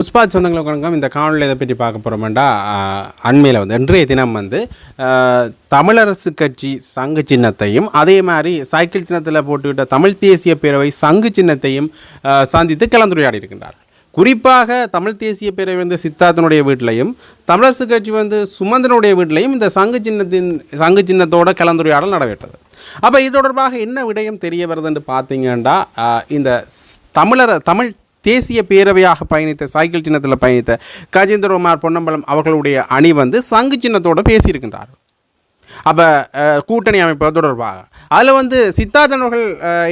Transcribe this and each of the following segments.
புஷ்பா சொந்தங்களுக்கு வணக்கம். இந்த காணொலியில் இதை பற்றி பார்க்க போகிறோம்டா அண்மையில் வந்து இன்றைய தினம் வந்து தமிழரசு கட்சி சங்கு சின்னத்தையும் அதே மாதிரி சைக்கிள் சின்னத்தில் போட்டுவிட்ட தமிழ் தேசிய பேரவை சங்கு சின்னத்தையும் சந்தித்து கலந்துரையாடி இருக்கின்றார். குறிப்பாக தமிழ் தேசிய பேரவை வந்து சித்தார்த்தனுடைய வீட்டிலையும் தமிழரசு கட்சி வந்து சுமந்தனுடைய வீட்டிலையும் இந்த சங்கு சின்னத்தின் சங்கு சின்னத்தோட கலந்துரையாடல் நடைபெற்றது. அப்போ இது தொடர்பாக என்ன விடயம் தெரிய வருதுன்னு பார்த்தீங்கன்னா இந்த ஸ்- தமிழர தமிழ் தேசிய பேரவையாக பயணித்த சைக்கிள் சின்னத்தில் பயணித்த கஜேந்திரகுமார் பொன்னம்பலம் அவர்களுடைய அணி வந்து சங்கு சின்னத்தோடு பேசியிருக்கின்றார்கள். அப்போ கூட்டணி அமைப்பு தொடர்பாக. அதில் வந்து சித்தார்த்தன் அவர்கள்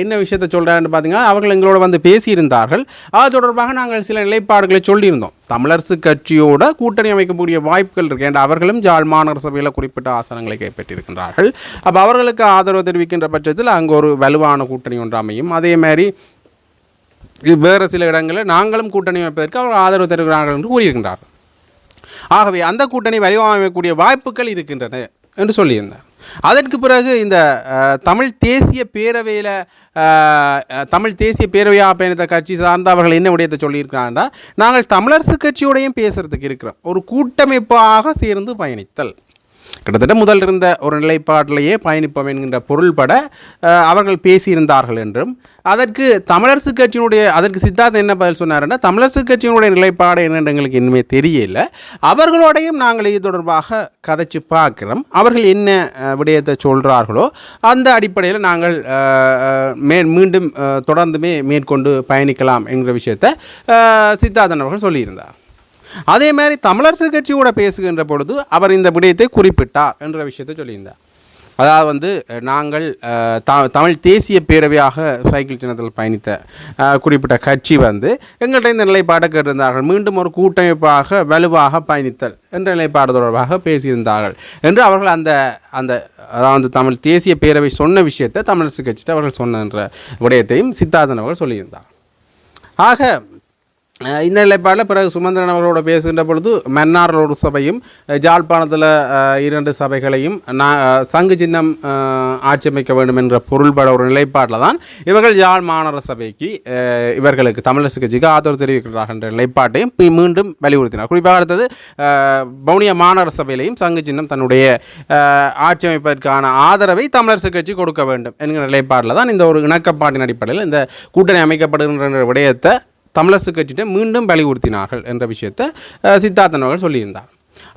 என்ன விஷயத்த சொல்கிறாருன்னு பார்த்தீங்கன்னா அவர்கள் எங்களோட வந்து பேசியிருந்தார்கள். அது தொடர்பாக நாங்கள் சில நிலைப்பாடுகளை சொல்லியிருந்தோம். தமிழரசு கட்சியோட கூட்டணி அமைக்கக்கூடிய வாய்ப்புகள் இருக்கு. ஏன்னா அவர்களும் ஜாழ் மாநகர சபையில் குறிப்பிட்ட ஆசனங்களை கைப்பற்றியிருக்கின்றார்கள். அப்போ அவர்களுக்கு ஆதரவு தெரிவிக்கின்ற பட்சத்தில் அங்கே ஒரு வலுவான கூட்டணி ஒன்று அமையும். அதே மாதிரி வேறு சில இடங்களில் நாங்களும் கூட்டணி அமைப்பதற்கு அவர் ஆதரவு தருகிறார்கள் என்று கூறியிருக்கின்றார். ஆகவே அந்த கூட்டணி வடிவமைக்கக்கூடிய வாய்ப்புகள் இருக்கின்றன என்று சொல்லியிருந்தார். அதற்கு பிறகு இந்த தமிழ் தேசிய பேரவையில் தமிழ் தேசிய பேரவையாக பயணித்த கட்சி சார்ந்தவர்கள் என்ன விடயத்தை சொல்லியிருக்கிறாங்கன்னா நாங்கள் தமிழரசு கட்சியோடையும் பேசுகிறதுக்கு இருக்கிறோம். ஒரு கூட்டமைப்பாக சேர்ந்து பயணித்தல். கிட்டத்தட்ட முதல் இருந்த ஒரு நிலைப்பாட்டிலேயே பயணிப்போம் என்கின்ற பொருள்பட அவர்கள் பேசியிருந்தார்கள் என்றும் அதற்கு தமிழரசு கட்சியினுடைய அதற்கு சித்தார்த்த என்ன பதில் சொன்னார்னா தமிழரசு கட்சியினுடைய நிலைப்பாடு என்னென்று எங்களுக்கு இனிமே தெரியல. அவர்களோடையும் நாங்கள் இது தொடர்பாக கதைச்சு பார்க்குறோம். அவர்கள் என்ன விடயத்தை சொல்கிறார்களோ அந்த அடிப்படையில் நாங்கள் மே மீண்டும் தொடர்ந்துமே மேற்கொண்டு பயணிக்கலாம் என்கிற விஷயத்தை சித்தார்த்தன் அவர்கள் சொல்லியிருந்தார். அதே மாதிரி தமிழரசு கட்சியோட பேசுகின்ற பொழுது அவர் இந்த விடயத்தை குறிப்பிட்டார் என்ற விஷயத்தை சொல்லியிருந்தார். அதாவது வந்து நாங்கள் த தமிழ் தேசிய பேரவையாக சைக்கிள் சின்னத்தில் பயணித்த குறிப்பிட்ட கட்சி வந்து எங்கள்கிட்ட இந்த நிலைப்பாட்டை கேட்டிருந்தார்கள். மீண்டும் ஒரு கூட்டமைப்பாக வலுவாக பயணித்தல் என்ற நிலைப்பாடு தொடர்பாக பேசியிருந்தார்கள் என்று அவர்கள் அந்த அந்த அதாவது தமிழ் தேசிய பேரவை சொன்ன விஷயத்தை தமிழரசு கட்சிட்டு அவர்கள் சொன்ன என்ற விடயத்தையும் சித்தார்த்தன் அவர்கள் சொல்லியிருந்தார். ஆக இந்த நிலைப்பாடில் பிறகு சுமந்திரன் அவர்களோட பேசுகின்ற பொழுது மன்னார் ஒரு சபையும் ஜாழ்ப்பாணத்தில் இரண்டு சபைகளையும் நான் சங்கு சின்னம் ஆட்சியமைக்க ஆட்சி அமைக்க வேண்டும் என்ற பொருள்பட ஒரு நிலைப்பாட்டில் தான் இவர்கள் யாழ் மாநகர சபைக்கு இவர்களுக்கு தமிழரசு கட்சிக்கு ஆதரவு தெரிவிக்கிறார்கள் என்ற நிலைப்பாட்டையும் மீண்டும் வலியுறுத்தினார். குறிப்பாக அடுத்தது அஹ், மாநகர சபையிலையும் சங்கு சின்னம் தன்னுடைய அஹ், ஆட்சி அமைப்பதற்கான ஆதரவை தமிழரசு கட்சி கொடுக்க வேண்டும் என்கிற நிலைப்பாட்டில் தான் இந்த ஒரு இணக்கப்பாட்டின் அடிப்படையில் இந்த கூட்டணி அமைக்கப்படுகின்ற விடயத்தை தமிழரசு கட்சியிட்ட மீண்டும் வலியுறுத்தினார்கள் என்ற விஷயத்தை சித்தார்த்தன் அவர்கள் சொல்லியிருந்தார்.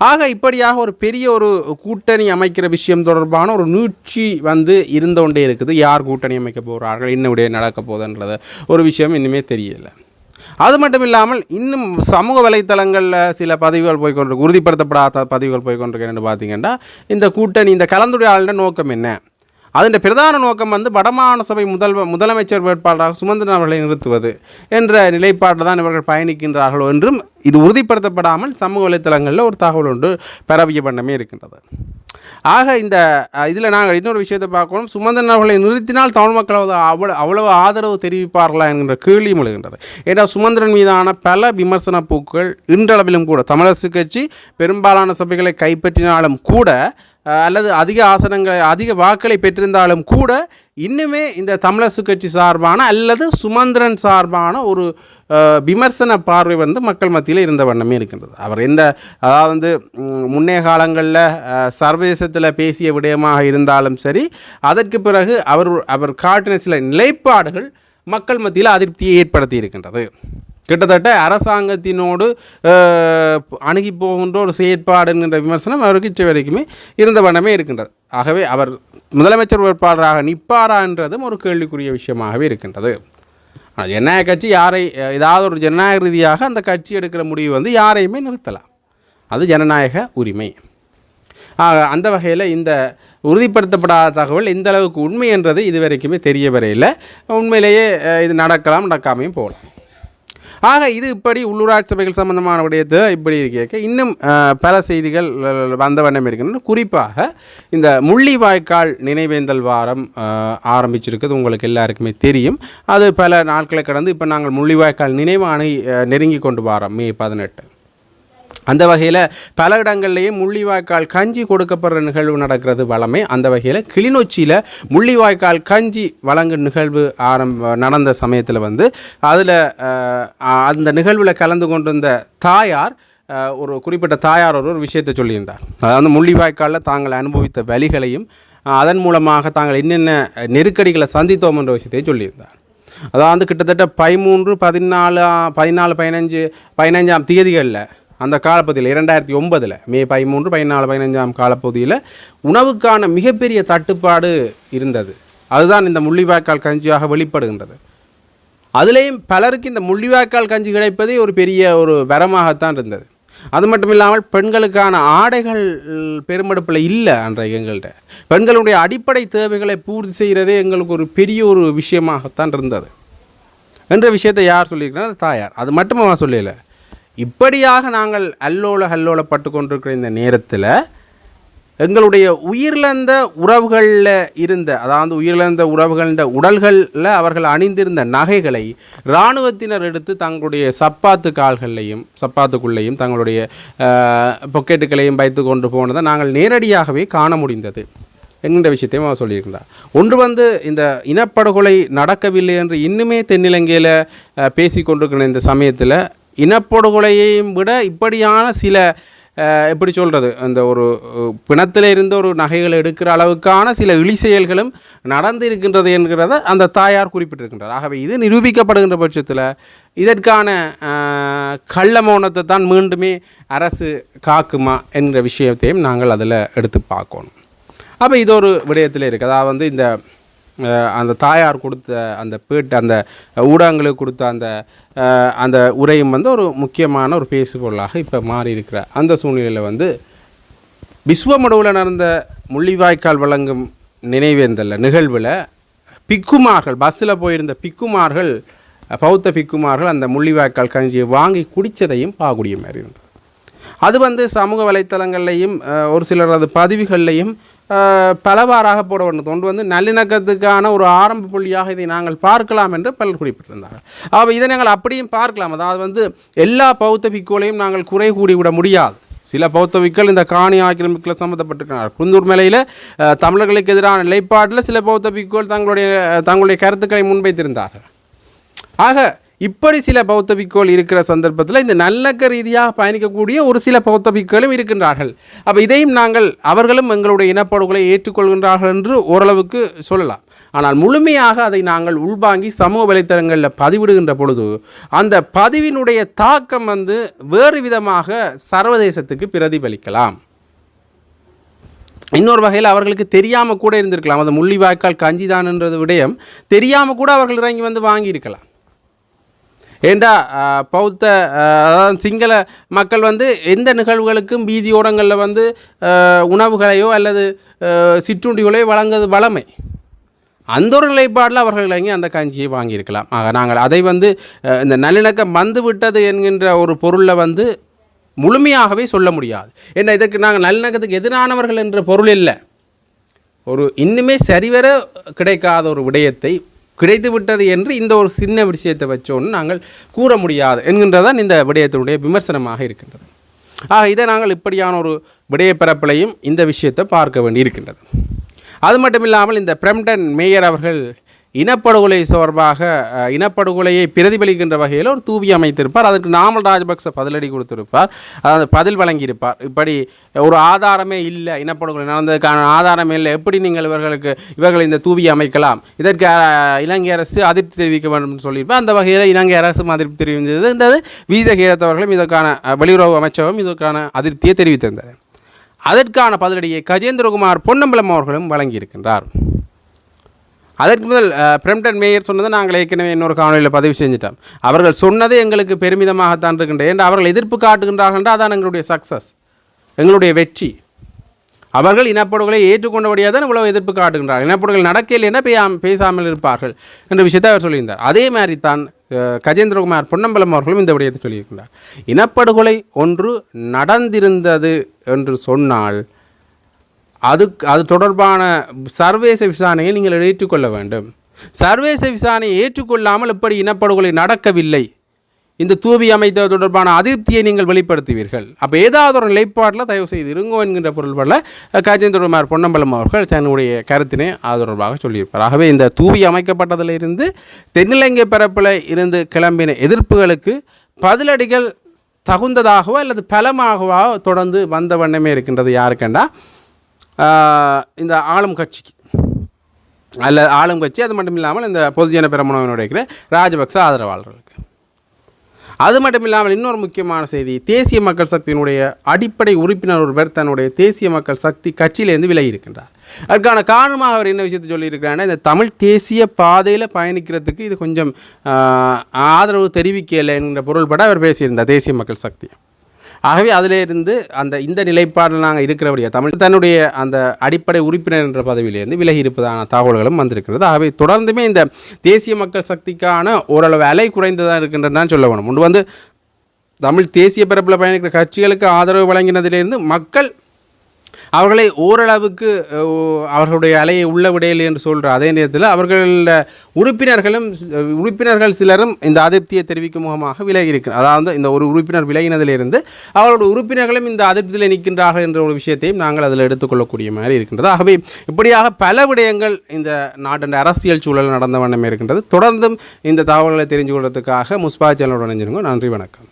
ஆக இப்படியாக ஒரு பெரிய ஒரு கூட்டணி அமைக்கிற விஷயம் தொடர்பான ஒரு நீட்சி வந்து இருந்து கொண்டே இருக்குது. யார் கூட்டணி அமைக்க போகிறார்கள்? என்ன விடைய நடக்க போகுதுன்றது ஒரு விஷயம் இன்னுமே தெரியலை. அது மட்டும் இல்லாமல் இன்னும் சமூக வலைத்தளங்களில் சில பதிவுகள் போய்க்கொண்டு உறுதிப்படுத்தப்படாத பதிவுகள் போய்கொண்டிருக்கேன் பார்த்தீங்கன்னா இந்த கூட்டணி இந்த கலந்துரையாடலின் நோக்கம் என்ன? அதன் பிரதான நோக்கம் வந்து வடமாகாண சபை முதல் முதலமைச்சர் வேட்பாளராக சுமந்திரன் அவர்களை நிறுத்துவது என்ற நிலைப்பாட்டில் தான் இவர்கள் பயணிக்கின்றார்களோ என்றும் இது உறுதிப்படுத்தப்படாமல் சமூக வலைத்தளங்களில் ஒரு தகவல் ஒன்று பரவிய பண்ணமே இருக்கின்றது. ஆக இந்த இதில் நாங்கள் இன்னொரு விஷயத்தை பார்க்கணும். சுமந்திரன் அவர்களை நிறுத்தினால் தமிழ் மக்கள் அவ்வளோ அவ்வளவு ஆதரவு தெரிவிப்பார்களா என்கின்ற கேள்வியும் எழுகின்றது. ஏன்னா சுமந்திரன் மீதான பல விமர்சன போக்குகள் இன்றளவிலும் கூட தமிழரசு கட்சி பெரும்பாலான சபைகளை கைப்பற்றினாலும் கூட அல்லது அதிக ஆசனங்களை அதிக வாக்களை பெற்றிருந்தாலும் கூட இன்னுமே இந்த தமிழரசு கட்சி சார்பான அல்லது சுமந்திரன் சார்பான ஒரு விமர்சன பார்வை வந்து மக்கள் மத்தியில் இருந்த வண்ணமே இருக்கின்றது. அவர் எந்த அதாவது வந்து காலங்களில் சர்வதேசத்தில் பேசிய விடயமாக இருந்தாலும் சரி அதற்கு பிறகு அவர் அவர் காட்டின சில நிலைப்பாடுகள் மக்கள் மத்தியில் அதிருப்தியை ஏற்படுத்தி இருக்கின்றது. கிட்டத்தட்ட அரசாங்கத்தினோடு அணுகி போகின்ற ஒரு செயற்பாடு என்கின்ற விமர்சனம் அவருக்கு இச்சை வரைக்குமே இருந்த வண்ணமே இருக்கின்றது. ஆகவே அவர் முதலமைச்சர் வேட்பாளராக நிற்பாரா என்றதும் ஒரு கேள்விக்குரிய விஷயமாகவே இருக்கின்றது. ஆனால் ஜனநாயக கட்சி யாரை ஏதாவது ஒரு ஜனநாயக ரீதியாக அந்த கட்சி எடுக்கிற முடிவு வந்து யாரையுமே நிறுத்தலாம். அது ஜனநாயக உரிமை. ஆக அந்த வகையில் இந்த உறுதிப்படுத்தப்படாத தகவல் எந்த அளவுக்கு உண்மை என்றது இதுவரைக்குமே தெரிய வரையில் உண்மையிலேயே இது நடக்கலாம் நடக்காமையும் போகலாம். ஆக இது இப்படி உள்ளூராட்சி சபைகள் சம்பந்தமான விடயத்தை இப்படி இருக்க இன்னும் பல செய்திகள் வந்த வண்ணம் இருக்கின்றன. குறிப்பாக இந்த முள்ளிவாய்க்கால் நினைவேந்தல் வாரம் ஆரம்பிச்சிருக்கிறது ஆரம்பிச்சிருக்குது. உங்களுக்கு எல்லாருக்குமே தெரியும். அது பல நாட்களை கடந்து இப்போ நாங்கள் முள்ளிவாய்க்கால் நினைவானை நெருங்கி கொண்டு வாரோம் மே பதினெட்டு. அந்த வகையில் பல இடங்கள்லேயே முள்ளிவாய்க்கால் கஞ்சி கொடுக்கப்படுற நிகழ்வு நடக்கிறது வளமை அந்த வகையில் கிளிநொச்சியில் முள்ளிவாய்க்கால் கஞ்சி வழங்கும் நிகழ்வு ஆரம்ப நடந்த சமயத்தில் வந்து அதில் அந்த நிகழ்வில் கலந்து கொண்டிருந்த தாயார் ஒரு குறிப்பிட்ட தாயார் ஒரு ஒரு விஷயத்தை சொல்லியிருந்தார். அதாவது முள்ளிவாய்க்காலில் தாங்கள் அனுபவித்த வழிகளையும் அதன் மூலமாக தாங்கள் என்னென்ன நெருக்கடிகளை சந்தித்தோம் என்ற விஷயத்தையும் சொல்லியிருந்தார். அதாவது கிட்டத்தட்ட பதிமூன்று பதினாலு பதினாலு பதினஞ்சு பதினஞ்சாம் தேதிகளில் அந்த காலப்பகுதியில் இரண்டாயிரத்தி ஒன்பதில் மே பதிமூன்று பதினாலு பதினஞ்சாம் காலப்பகுதியில் உணவுக்கான மிகப்பெரிய தட்டுப்பாடு இருந்தது. அதுதான் இந்த முள்ளிவாய்க்கால் கஞ்சியாக வெளிப்படுகின்றது. அதுலேயும் பலருக்கு இந்த முள்ளிவாய்க்கால் கஞ்சி கிடைப்பதே ஒரு பெரிய ஒரு வரமாகத்தான் இருந்தது. அது மட்டும் இல்லாமல் பெண்களுக்கான ஆடைகள் பெருமெடுப்பில் இல்லை அன்றைய எங்கள்கிட்ட பெண்களுடைய அடிப்படை தேவைகளை பூர்த்தி செய்கிறதே எங்களுக்கு ஒரு பெரிய ஒரு விஷயமாகத்தான் இருந்தது. என்ற விஷயத்தை யார் சொல்லியிருக்கிறார்? தாயார். அது மட்டும் அவன் சொல்லலை. இப்படியாக நாங்கள் அல்லோல ஹல்லோலப்பட்டு கொண்டிருக்கிற இந்த நேரத்தில் எங்களுடைய உயிரிழந்த உறவுகளில் இருந்த அதாவது உயிரிழந்த உறவுகளின் உடல்களில் அவர்கள் அணிந்திருந்த நகைகளை இராணுவத்தினர் எடுத்து தங்களுடைய சப்பாத்து கால்கள்லையும் சப்பாத்துக்குள்ளேயும் தங்களுடைய பொக்கெட்டுகளையும் வைத்து கொண்டு போனதை நாங்கள் நேரடியாகவே காண முடிந்தது. என்கின்ற விஷயத்தையும் அவர் சொல்லியிருந்தார். ஒன்று வந்து இந்த இனப்படுகொலை நடக்கவில்லை என்று இன்னுமே தென்னிலங்கையில் பேசி கொண்டிருக்கிற இந்த சமயத்தில் இனப்படுகொலையையும் விட இப்படியான சில எப்படி சொல்கிறது அந்த ஒரு பிணத்தில் இருந்த ஒரு நகைகளை எடுக்கிற அளவுக்கான சில இழி செயல்களும் நடந்து இருக்கின்றது என்கிறத அந்த தாயார் குறிப்பிட்டிருக்கின்றார். ஆகவே இது நிரூபிக்கப்படுகின்ற பட்சத்தில் இதற்கான கள்ள மௌனத்தை தான் மீண்டுமே அரசு காக்குமா என்கிற விஷயத்தையும் நாங்கள் அதில் எடுத்து பார்க்கணும். அப்போ இது ஒரு விடயத்தில் இருக்குது. அதாவது வந்து இந்த அந்த தாயார் கொடுத்த அந்த பேட்டு அந்த ஊடகங்களுக்கு கொடுத்த அந்த அந்த உரையும் வந்து ஒரு முக்கியமான ஒரு பேசுபொருளாக இப்போ மாறி இருக்கிற அந்த சூழ்நிலையில் வந்து விஸ்வமடுவில் நடந்த முள்ளிவாய்க்கால் வழங்கும் நினைவேந்தல்ல நிகழ்வில் பிக்குமார்கள் பஸ்ஸில் போயிருந்த பிக்குமார்கள் பௌத்த பிக்குமார்கள் அந்த முள்ளிவாய்க்கால் கஞ்சியை வாங்கி குடித்ததையும் பார்க்கக்கூடிய மாதிரி இருந்தது. அது வந்து சமூக வலைத்தளங்கள்லையும் ஒரு சிலரது பதிவுகள்லையும் பலவாறாக பலவாறாக போடப்பட்டது ஒன்று வந்து நல்லிணக்கத்துக்கான ஒரு ஆரம்ப புள்ளியாக இதை நாங்கள் பார்க்கலாம் என்று பலர் குறிப்பிட்டிருந்தார்கள். அப்போ இதை நாங்கள் அப்படியும் பார்க்கலாம். அதாவது வந்து எல்லா பௌத்த பிக்குகளையும் நாங்கள் குறை கூடிவிட முடியாது. சில பௌத்த இந்த காணி ஆக்கிரமிப்பில் சம்மந்தப்பட்டிருக்கிறார் குந்தூர் மேலையில் தமிழர்களுக்கு எதிரான நிலைப்பாட்டில் சில பௌத்த பிக்குகள் தங்களுடைய தங்களுடைய கருத்துக்களை முன்வைத்திருந்தார்கள். ஆக இப்படி சில பௌத்த பிக்குகள் இருக்கிற சந்தர்ப்பத்தில் இந்த நல்லக்க ரீதியாக பயணிக்கக்கூடிய ஒரு சில பௌத்த பிக்குகளும் இருக்கின்றார்கள். அப்போ இதையும் நாங்கள் அவர்களும் எங்களுடைய இனப்படுகொலை ஏற்றுக்கொள்கின்றார்கள் என்று ஓரளவுக்கு சொல்லலாம். ஆனால் முழுமையாக அதை நாங்கள் உள்வாங்கி சமூக வலைத்தளங்களில் பதிவிடுகின்ற பொழுது அந்த பதிவினுடைய தாக்கம் வந்து வேறு விதமாக சர்வதேசத்துக்கு பிரதிபலிக்கலாம். இன்னொரு வகையில் அவர்களுக்கு தெரியாமல் கூட இருந்திருக்கலாம். அந்த முள்ளிவாய்க்கால் கஞ்சிதான்ன்றது விடயம் தெரியாமல் கூட அவர்கள் இறங்கி வந்து வாங்கியிருக்கலாம். ஏண்டா பௌத்த அதாவது சிங்கள மக்கள் வந்து எந்த நிகழ்வுகளுக்கும் வீதியோரங்களில் வந்து உணவுகளையோ அல்லது சிற்றுண்டிகளையோ வழங்குவது வளமை அந்த ஒரு நிலைப்பாடில் அவர்கள் இறங்கி அந்த கஞ்சியை வாங்கியிருக்கலாம். ஆக நாங்கள் அதை வந்து இந்த நல்லிணக்கம் வந்து விட்டது என்கின்ற ஒரு பொருளில் வந்து முழுமையாகவே சொல்ல முடியாது. ஏன்னா இதற்கு நாங்கள் நல்லிணக்கத்துக்கு எதிரானவர்கள் என்ற பொருள் இல்லை. ஒரு இன்னுமே சரிவர கிடைக்காத ஒரு விடயத்தை கிடைத்துவிட்டது என்று இந்த ஒரு சின்ன விஷயத்தை வச்சோன்னு நாங்கள் கூற முடியாது என்கின்றதான் இந்த விடயத்தினுடைய விமர்சனமாக இருக்கின்றது. ஆக இதை நாங்கள் இப்படியான ஒரு விடயப்பரப்பிலையும் இந்த விஷயத்தை பார்க்க வேண்டி இருக்கின்றது அது மட்டும் இல்லாமல் இந்த பிரம்டன் மேயர் அவர்கள் இனப்படுகொலை தொடர்பாக இனப்படுகொலையை பிரதிபலிக்கின்ற வகையில் ஒரு தூவி அமைத்திருப்பார். அதுக்கு நாமல் ராஜபக்ச பதிலடி கொடுத்திருப்பார். அதாவது பதில் வழங்கியிருப்பார். இப்படி ஒரு ஆதாரமே இல்லை இனப்படுகொலை நடந்ததுக்கான ஆதாரமே இல்லை. எப்படி நீங்கள் இவர்களுக்கு இவர்கள் இந்த தூவி அமைக்கலாம்? இதற்கு இலங்கை அரசு அதிருப்தி தெரிவிக்க வேண்டும் சொல்லியிருப்பார். அந்த வகையில் இலங்கை அரசும் அதிருப்தி தெரிவித்தது. இந்த வீதகீரத்தவர்களும் இதற்கான வெளியுறவு அமைச்சகம் இதற்கான அதிருப்தியை தெரிவித்திருந்தது அதற்கான பதிலடியை கஜேந்திரகுமார் பொன்னம்பலம் அவர்களும் வழங்கியிருக்கின்றார். அதற்கு முதல் பிரம்டன் மேயர் சொன்னதை நாங்கள் ஏற்கனவே இன்னொரு காணொலியில் பதிவு செஞ்சிட்டோம். அவர்கள் சொன்னதே எங்களுக்கு பெருமிதமாகத்தான் இருக்கின்றது என்று அவர்கள் எதிர்ப்பு காட்டுகின்றார்கள் என்றால் அதான் எங்களுடைய சக்ஸஸ் எங்களுடைய வெற்றி. அவர்கள் இனப்படுகொலை ஏற்றுக்கொண்டபடியாக தான் இவ்வளவு எதிர்ப்பு காட்டுகின்றார்கள். இனப்படுகொலை நடக்கையில் என்ன பேயாம் பேசாமல் இருப்பார்கள் என்ற விஷயத்தை அவர் சொல்லியிருந்தார். அதே மாதிரி தான் கஜேந்திரகுமார் பொன்னம்பலம் அவர்களும் இந்த விடயத்தை சொல்லியிருக்கின்றார். இனப்படுகொலை ஒன்று நடந்திருந்தது என்று சொன்னால் அது அது தொடர்பான சர்வேச விசாரணையை நீங்கள் ஏற்றுக்கொள்ள வேண்டும். சர்வேச விசாரணையை ஏற்றுக்கொள்ளாமல் இப்படி இனப்படுகொலை நடக்கவில்லை? இந்த தூவி அமைத்தது தொடர்பான அதிருப்தியை நீங்கள் வெளிப்படுத்துவீர்கள். அப்போ ஏதாவது ஒரு நிலைப்பாட்டில் தயவு செய்து இருங்கோ என்கின்ற பொருள்பட கஜேந்திரகுமார் பொன்னம்பலம் அவர்கள் தன்னுடைய கருத்தினை அது தொடர்பாக சொல்லியிருப்பார். ஆகவே இந்த தூவி அமைக்கப்பட்டதிலிருந்து தென்னிலங்கை பரப்பில் இருந்து கிளம்பின எதிர்ப்புகளுக்கு பதிலடிகள் தகுந்ததாகவோ அல்லது பலமாகவோ தொடர்ந்து வந்த வண்ணமே இருக்கின்றது. யாருக்கண்டா? இந்த ஆளும் கட்சிக்கு. அல்ல ஆளும் கட்சி அது மட்டும் இல்லாமல் இந்த பொதுஜன பெரமுனவனுடைய ராஜபக்ச ஆதரவாளர்களுக்கு. அது மட்டும் இல்லாமல் இன்னொரு முக்கியமான செய்தி தேசிய மக்கள் சக்தியினுடைய அடிப்படை உறுப்பினர் ஒருவர் தன்னுடைய தேசிய மக்கள் சக்தி கட்சியிலேருந்து விலகி இருக்கின்றார். அதற்கான காரணமாக அவர் என்ன விஷயத்தை சொல்லியிருக்கிறாருன்னா இந்த தமிழ் தேசிய பாதையில் பயணிக்கிறதுக்கு இது கொஞ்சம் ஆதரவு தெரிவிக்கலை என்கிற பொருள்பட அவர் பேசியிருந்தார் தேசிய மக்கள் சக்தி. ஆகவே அதிலிருந்து அந்த இந்த நிலைப்பாடில் நாங்கள் இருக்கிறபடியா தமிழ் தன்னுடைய அந்த அடிப்படை உறுப்பினர் என்ற பதவியிலிருந்து விலகி இருப்பதான தகவல்களும் வந்திருக்கிறது. ஆகவே தொடர்ந்துமே இந்த தேசிய மக்கள் சக்திக்கான ஓரளவு அலை குறைந்ததாக இருக்கின்றதான் சொல்ல வேணும். முன்பு வந்து தமிழ் தேசிய பரப்பில் பயணிக்கிற கட்சிகளுக்கு ஆதரவு வழங்கினதிலிருந்து மக்கள் அவர்களை ஓரளவுக்கு அவர்களுடைய அலையை உள்ள விடையில் என்று சொல்கிற அதே நேரத்தில் அவர்கள உறுப்பினர்களும் உறுப்பினர்கள் சிலரும் இந்த அதிருப்தியை தெரிவிக்கும் முகமாக விலகி இருக்கிறார் அதாவது இந்த ஒரு உறுப்பினர் விலகினதிலிருந்து அவர்களுடைய உறுப்பினர்களும் இந்த அதிருப்தியில் நிற்கின்றார்கள் என்ற ஒரு விஷயத்தையும் நாங்கள் அதில் எடுத்துக்கொள்ளக்கூடிய மாதிரி இருக்கின்றது. ஆகவே இப்படியாக பல விடயங்கள் இந்த நாட்டின் அரசியல் சூழல் நடந்த வண்ணமே இருக்கின்றது. தொடர்ந்தும் இந்த தகவல்களை தெரிஞ்சு கொள்வதற்காக முஸ்பா சேனலோட இணைஞ்சிருங்க நன்றி வணக்கம்.